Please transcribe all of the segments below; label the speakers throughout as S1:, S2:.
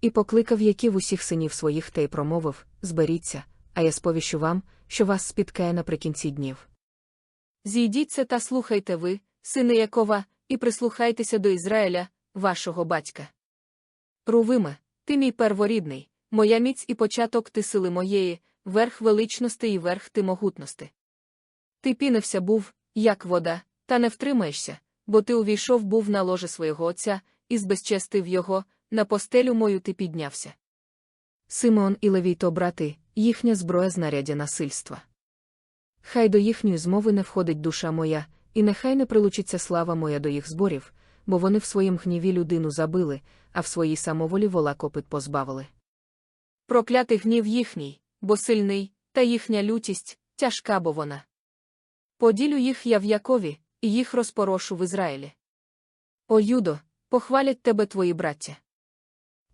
S1: І покликав Яків усіх синів своїх та й промовив Зберіться, а я сповіщу вам, що вас спіткає наприкінці днів.
S2: Зійдіться та слухайте ви, сини Якова, і прислухайтеся до Ізраїля, вашого батька. Рувиме, ти мій перворідний, моя міць і початок ти сили моєї, верх величності і верх ти могутності. Ти пінився був, як вода, та не втримаєшся, бо ти увійшов був на ложе свого отця, і збезчестив його, на постелю мою ти піднявся.
S1: Симеон і Левій то брати, їхня зброя знаряддя насильства. Хай до їхньої змови не входить душа моя, і нехай не прилучиться слава моя до їх зборів, бо вони в своїм гніві людину забили, а в своїй самоволі вола копит позбавили.
S2: Проклятий гнів їхній, бо сильний, та їхня лютість, тяжка бо вона. Поділю їх я в Якові, і їх розпорошу в Ізраїлі. О Юдо, похвалять тебе твої браття.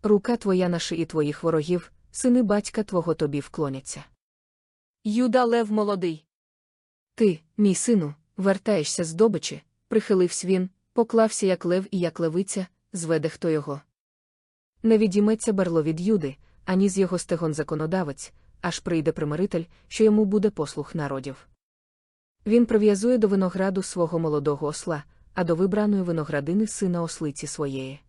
S1: Рука твоя на шиї твоїх ворогів, сини батька твого тобі вклоняться.
S2: Юда лев молодий.
S1: Ти, мій сину, вертаєшся з добичі, прихилився він, поклався як лев і як левиця, зведе хто його. Не відійметься берло від юди, ані з його стегон законодавець, аж прийде примиритель, що йому буде послух народів. Він прив'язує до винограду свого молодого осла, а до вибраної виноградини сина ослиці своєї.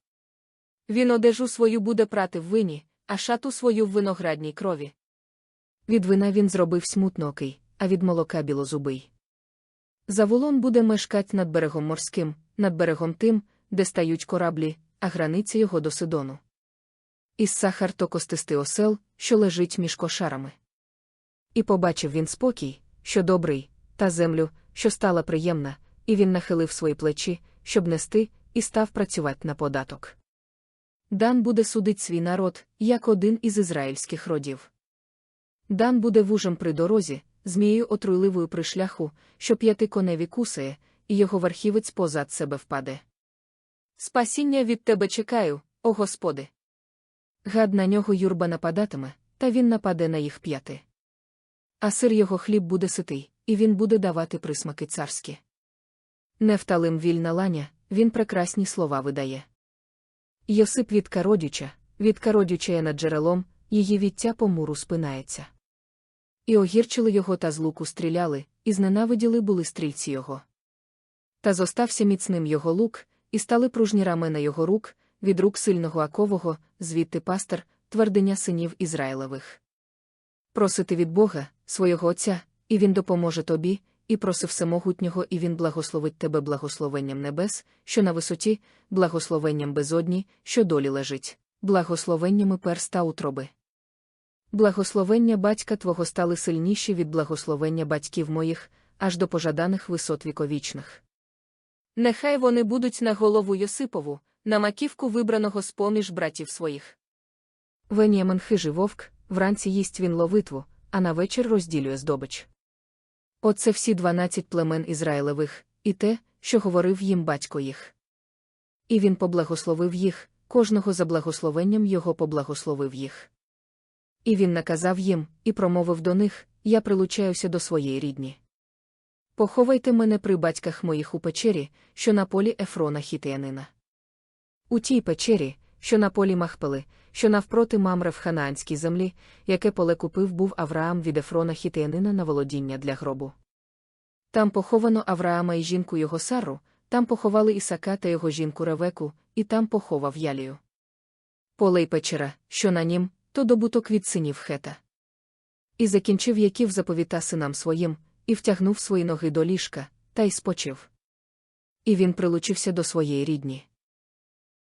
S2: Він одежу свою буде прати в вині, а шату свою в виноградній крові.
S1: Від вина він зробив смутнокий, а від молока білозубий. Заволон буде мешкать над берегом морським, над берегом тим, де стають кораблі, а границя його до Сидону. Із сахар то костистий осел, що лежить між кошарами. І побачив він спокій, що добрий, та землю, що стала приємна, і він нахилив свої плечі, щоб нести, і став працювати на податок. Дан буде судить свій народ, як один із ізраїльських родів. Дан буде вужем при дорозі, змією отруйливою при шляху, що п'яти коневі кусає, і його верхівець позад себе впаде.
S2: Спасіння від тебе чекаю, о Господи.
S1: Гад на нього юрба нападатиме, та він нападе на їх п'яти. А сир його хліб буде ситий, і він буде давати присмаки царські. Нефталим вільна ланя, він прекрасні слова видає. Йосип від кародюча, від кародючая над джерелом, її віття по муру спинається. І огірчили його та з луку стріляли, і зненавиділи були стрільці його. Та зостався міцним його лук, і стали пружні рамена його рук, від рук сильного Акового, звідти пастер, твердиня синів Ізраїлевих. Просити від Бога, свого Отця, і Він допоможе тобі, і проси всемогутнього, і Він благословить тебе благословенням небес, що на висоті, благословенням безодні, що долі лежить, благословеннями перста утроби. Благословення батька твого стали сильніші від благословення батьків моїх, аж до пожаданих висот віковічних.
S2: Нехай вони будуть на голову Йосипову, на маківку вибраного з поміж братів своїх.
S1: Веніамен хижий вовк, вранці їсть він ловитву, а на вечір розділює здобич. Оце всі дванадцять племен Ізраїлевих, і те, що говорив їм батько їх. І він поблагословив їх, кожного за благословенням його поблагословив їх. І він наказав їм, і промовив до них Я прилучаюся до своєї рідні. Поховайте мене при батьках моїх у печері, що на полі Ефрона хітеянина. У тій печері, що на полі Махпели, що навпроти мамре в ханаанській землі, яке поле купив був Авраам від Ефрона хітеянина на володіння для гробу. Там поховано Авраама і жінку його Сару, там поховали Ісака та його жінку Ревеку, і там поховав Ялію. Поле й печера, що на нім, то добуток від синів хета. І закінчив Яків заповіта синам своїм, і втягнув свої ноги до ліжка, та й спочив. І він прилучився до своєї рідні.